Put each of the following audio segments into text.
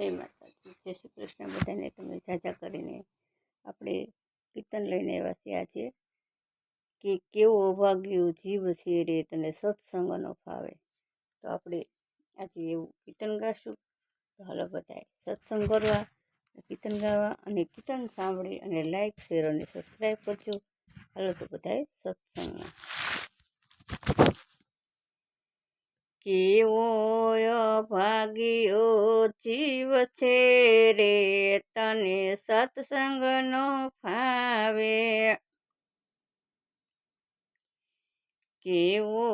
જય માતાજી. જય શ્રી કૃષ્ણ. બધાને તમે જાજા કરીને આપણે કીર્તન લઈને આવ્યા છીએ આજે કે કેવો અભાગ્યો જીવ છે રે તને સત્સંગ ન ફાવે. તો આપણે આજે એવું કીર્તન ગાશું. તો હાલો બધાએ સત્સંગ કરવા, કીર્તન ગાવા અને કીર્તન સાંભળી અને લાઈક, શેર અને સબસ્ક્રાઈબ કરજો. હાલો તો બધાએ સત્સંગમાં. કેવો ભાગ્યો જીવ છે રે, તને સત્સંગનો ફાવે. કેવો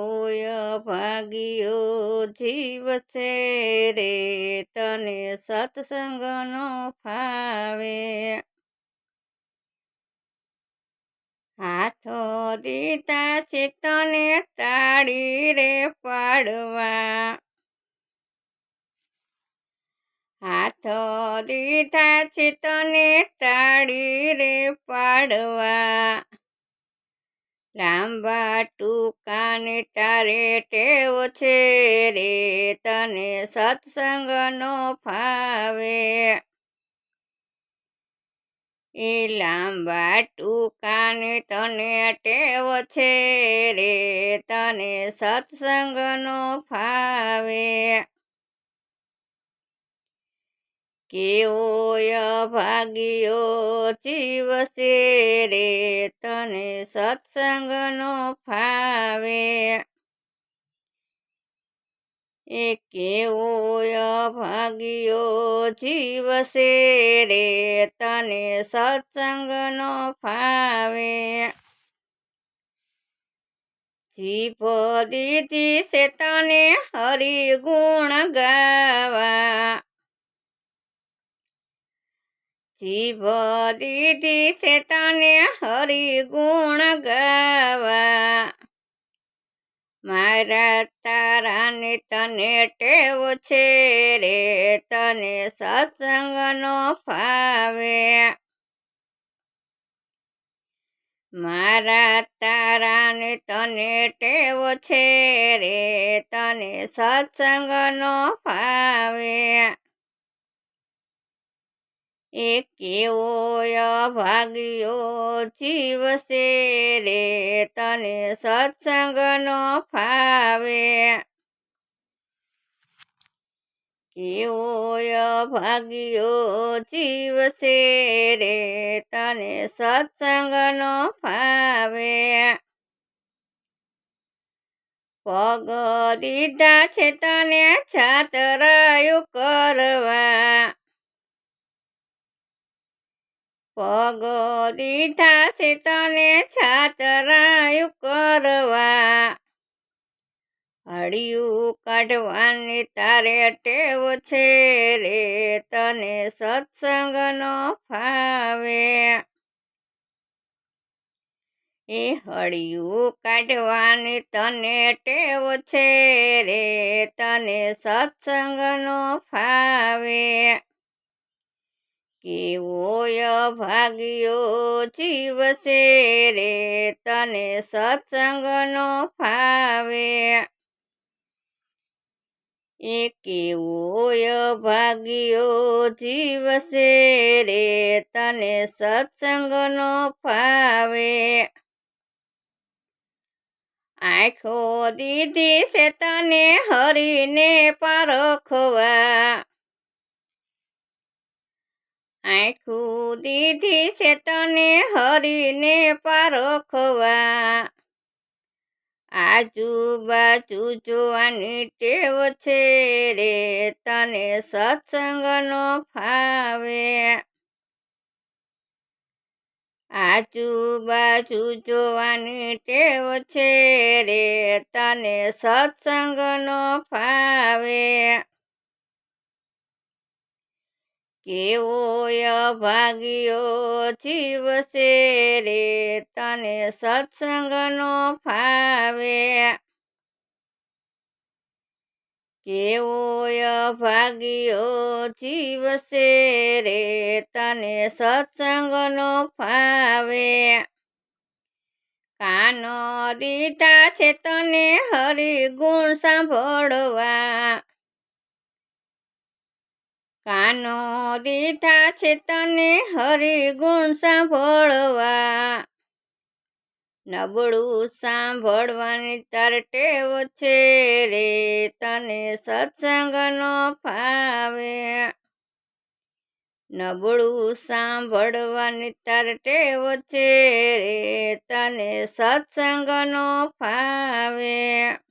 ભાગ્યો જીવ છે રે, તને સત્સંગનો ફાવે. હાથો દીધા છે તને તાળી રે પાડવા. હાથો દીધા છે તને તાળી રે પાડવા. લાંબા ટૂંકાને તારે ટેવ છે રે તને સત્સંગનો ફાવે એ લાંબા કાને તને ટેવ છે રે, તને સત્સંગનો ફાવે. કેવો ભાગ્યો જીવ છે રે, તને સત્સંગનો ફાવે. એ કેવો અભાગ્યો જીવ છે રે તને સત્સંગનો ફાવે. જીભ દીધી છે તને હરિગુણ ગાવા. જીભ દીધી છે તને હરિગુણ ગાવા. મારા તારાની તને ટેવ છે રે, તને સત્સંગનો ફાવે. મારા તારાને તને ટેવ છે રે, તને સત્સંગનો ફાવે. એ કેવો અભાગ્યો જીવશે રે તને સત્સંગનો ફાવે. કેવો અભાગ્યો જીવ છે રે તને સત્સંગનો ફાવે. પગ દીધા છે તને છાતરાયું કરવા. પગ દીધા છે તને છાતરાયું કરવા. હળિયું કાઢવાની તારે ટેવ છે રે, તને સત્સંગનો ફાવે. એ હળિયું કાઢવાની તને ટેવ છે રે, તને સત્સંગનો ફાવે. કેવો ભાગ્યો જીવ છે રે તને સત્સંગનો ફાવે. એ કેવો ભાગ્યો જીવ છે રે તને સત્સંગનો ફાવે. આખો દીધી છે તને હરીને પારખવા. આંખું દીધી છે તને હરીને પારખવા. આજુબાજુ જોવાની ટેવ છે રે, તને સત્સંગનો ફાવે. આજુબાજુ જોવાની ટેવ છે રે, તને સત્સંગનો ફાવે. કેવો અભાગ્યો જીવ છે રે, તને સત્સંગનો ફાવે. કેવો અભાગ્યો જીવ છે રે, તને સત્સંગનો ફાવે. કાનો દીધા છે તને હરિગુણ સાંભળવા. કાનો દીધા છે તને હરિગુણ સાંભળવા. નબળું સાંભળવાની તાર ટેવ છે રે, તને સત્સંગનો ફાવે. નબળું સાંભળવાની તાર ટેવ છે રે, તને સત્સંગનો ફાવે.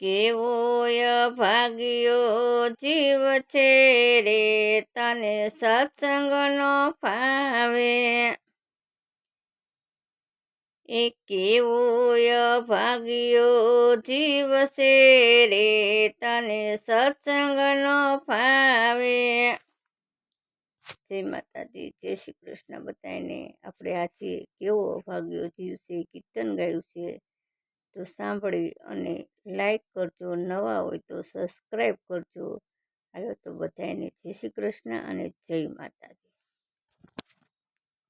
કેવો ભાગ્યો જીવ છે રે તને સત્સંગનો ફાવે. એ કેવો ભાગ્યો જીવ છે રે તને સત્સંગનો ફાવે. જય માતાજી, જય શ્રી કૃષ્ણ બધાને આપણે આજે કેવો ભાગ્યો જીવ છે, કીર્તન ગાયું છે. તો સાંભળી અને લાઈક કરજો. નવા હોય તો સબસ્ક્રાઈબ કરજો. હાલો તો બધાને જય શ્રી કૃષ્ણ અને જય માતાજી.